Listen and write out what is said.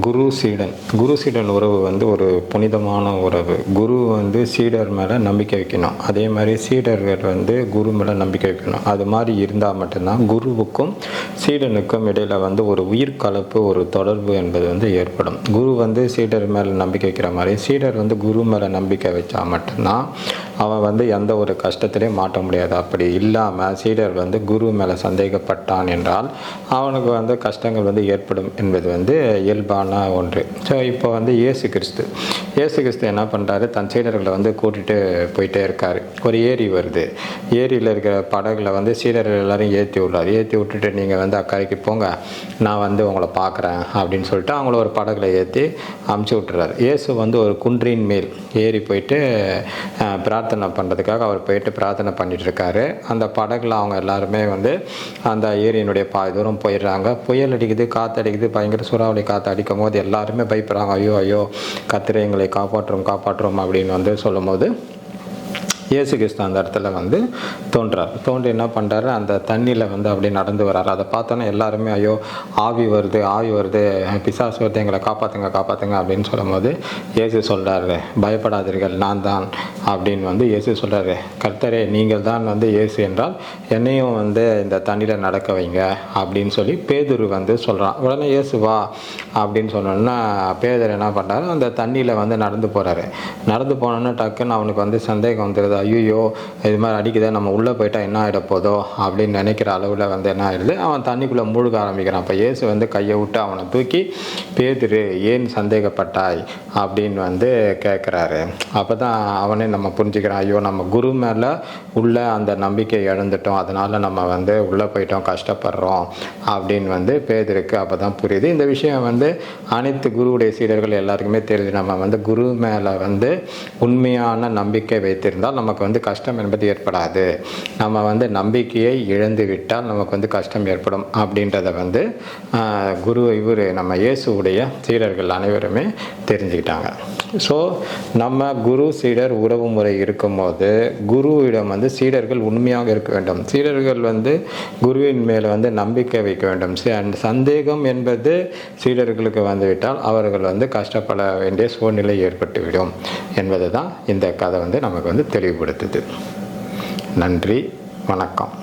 குரு சீடன். குரு சீடன் உறவு வந்து ஒரு புனிதமான உறவு. குரு வந்து சீடர் மேலே நம்பிக்கை வைக்கணும். அதே மாதிரி சீடர்கள் வந்து குரு மேலே நம்பிக்கை வைக்கணும். அது மாதிரி இருந்தால் மட்டும்தான் குருவுக்கும் சீடனுக்கும் இடையில் வந்து ஒரு உயிர் கலப்பு ஒரு தொடர்பு என்பது வந்து ஏற்படும். குரு வந்து சீடர் மேலே நம்பிக்கை வைக்கிற மாதிரி சீடர் வந்து குரு மேலே நம்பிக்கை வச்சா மட்டும்தான் அவன் வந்து எந்த ஒரு கஷ்டத்திலையும் மாட்ட முடியாது. அப்படி இல்லாமல் சீடர் வந்து குரு மேலே சந்தேகப்பட்டான் என்றால் அவனுக்கு வந்து கஷ்டங்கள் வந்து ஏற்படும் என்பது வந்து இயல்பான ஒன்று. ஸோ இப்போ வந்து இயேசு கிறிஸ்து. இயேசு கிறிஸ்து என்ன பண்ணுறாரு தன் சீடர்களை வந்து கூட்டிகிட்டு போயிட்டே இருக்கார். ஒரு ஏரி வருது. ஏரியில் இருக்கிற படகுல வந்து சீடர்கள் எல்லோரும் ஏற்றி விட்றாரு. ஏற்றி விட்டுட்டு நீங்கள் வந்து அக்கறைக்கு போங்க. நான் வந்து உங்களை பார்க்குறேன் அப்படின்னு சொல்லிட்டு அவங்கள ஒரு படகுல ஏற்றி அமுச்சு விட்டுறாரு. இயேசு வந்து ஒரு குன்றின் மேல் ஏறி போயிட்டு பிரார்த்தனை பண்ணுறதுக்காக அவர் போயிட்டு பிரார்த்தனை பண்ணிகிட்ருக்காரு அந்த படகுல அவங்க எல்லாருமே வந்து அந்த ஏரியினுடைய பாதி தூரம் போயிடுறாங்க. புயல் அடிக்குது காற்று அடிக்குது பயங்கர சூறாவளி காற்று இருக்கும் போது எல்லாருமே பயப்படுறாங்க ஐயோ ஐயோ கத்திரை எங்களை காப்பாற்றுறோம் காப்பாற்றுறோம் அப்படின்னு வந்து சொல்லும்போது இயேசு கிறிஸ்து அந்த இடத்துல வந்து தோன்றார். தோன்றி என்ன பண்ணுறாரு அந்த தண்ணியில் வந்து அப்படியே நடந்து வர்றாரு அதை பார்த்தோன்னா எல்லாருமே ஐயோ ஆவி வருது ஆவி வருது. பிசாசு வருது எங்களை காப்பாற்றுங்க காப்பாற்றுங்க அப்படின்னு சொல்லும்போது இயேசு சொல்கிறாரு பயப்படாதீர்கள் நான் தான் அப்படின்னு வந்து இயேசு சொல்கிறாரு கர்த்தரே நீங்கள் தான் வந்து இயேசு என்றால் என்னையும் வந்து இந்த தண்ணியில் நடக்க வைங்க அப்படின்னு சொல்லி பேதுரு வந்து சொல்கிறான் உடனே இயேசு வா அப்படின்னு சொன்னோன்னா பேதர் என்ன பண்ணுறாரு அந்த தண்ணியில் வந்து நடந்து போகிறாரு நடந்து போனோன்னா டக்குன்னு அவனுக்கு வந்து சந்தேகம் வந்துடுது ஐயோ இது மாதிரி அடிக்குதே நம்ம உள்ளே போயிட்டால் என்ன ஆகிட போதோ அப்படின்னு நினைக்கிற அளவில் வந்து என்ன ஆயிடுது? அவன் தண்ணிக்குள்ளே மூழ்க ஆரம்பிக்கிறான். அப்போ இயேசு வந்து கையை விட்டு அவனை தூக்கி பேதிரு ஏன் சந்தேகப்பட்டாய்? அப்படின்னு வந்து கேட்குறாரு அப்போ தான் அவனே நம்ம புரிஞ்சுக்கிறான் ஐயோ நம்ம குரு மேலே உள்ள அந்த நம்பிக்கை இழந்துட்டோம் அதனால் நம்ம வந்து உள்ளே போயிட்டோம் கஷ்டப்படுறோம். அப்படின்னு வந்து பேதிருக்கு அப்போ தான் புரியுது. இந்த விஷயம் வந்து அனைத்து குருவுடைய சீடர்கள் எல்லாருக்குமே தெரியுது. நம்ம வந்து குரு மேலே வந்து உண்மையான நம்பிக்கை வைத்திருந்தால் நம்ம நமக்கு வந்து கஷ்டம் என்பது ஏற்படாது. நம்ம வந்து நம்பிக்கையை இழந்து விட்டால் நமக்கு வந்து கஷ்டம் ஏற்படும் அப்படின்றத வந்து குரு இவர் நம்ம இயேசுடைய சீடர்கள் அனைவருமே தெரிஞ்சுக்கிட்டாங்க. ஸோ நம்ம குரு சீடர் உறவு முறை இருக்கும்போது குருவிடம் வந்து சீடர்கள் உண்மையாக இருக்க வேண்டும். சீடர்கள் வந்து குருவின் மேலே வந்து நம்பிக்கை வைக்க வேண்டும். சி- சந்தேகம் என்பது சீடர்களுக்கு வந்துவிட்டால் அவர்கள் வந்து கஷ்டப்பட வேண்டிய சூழ்நிலை ஏற்பட்டுவிடும் என்பது தான் இந்த கதை வந்து நமக்கு வந்து தெளிவு கொடுத்தது. நன்றி வணக்கம்.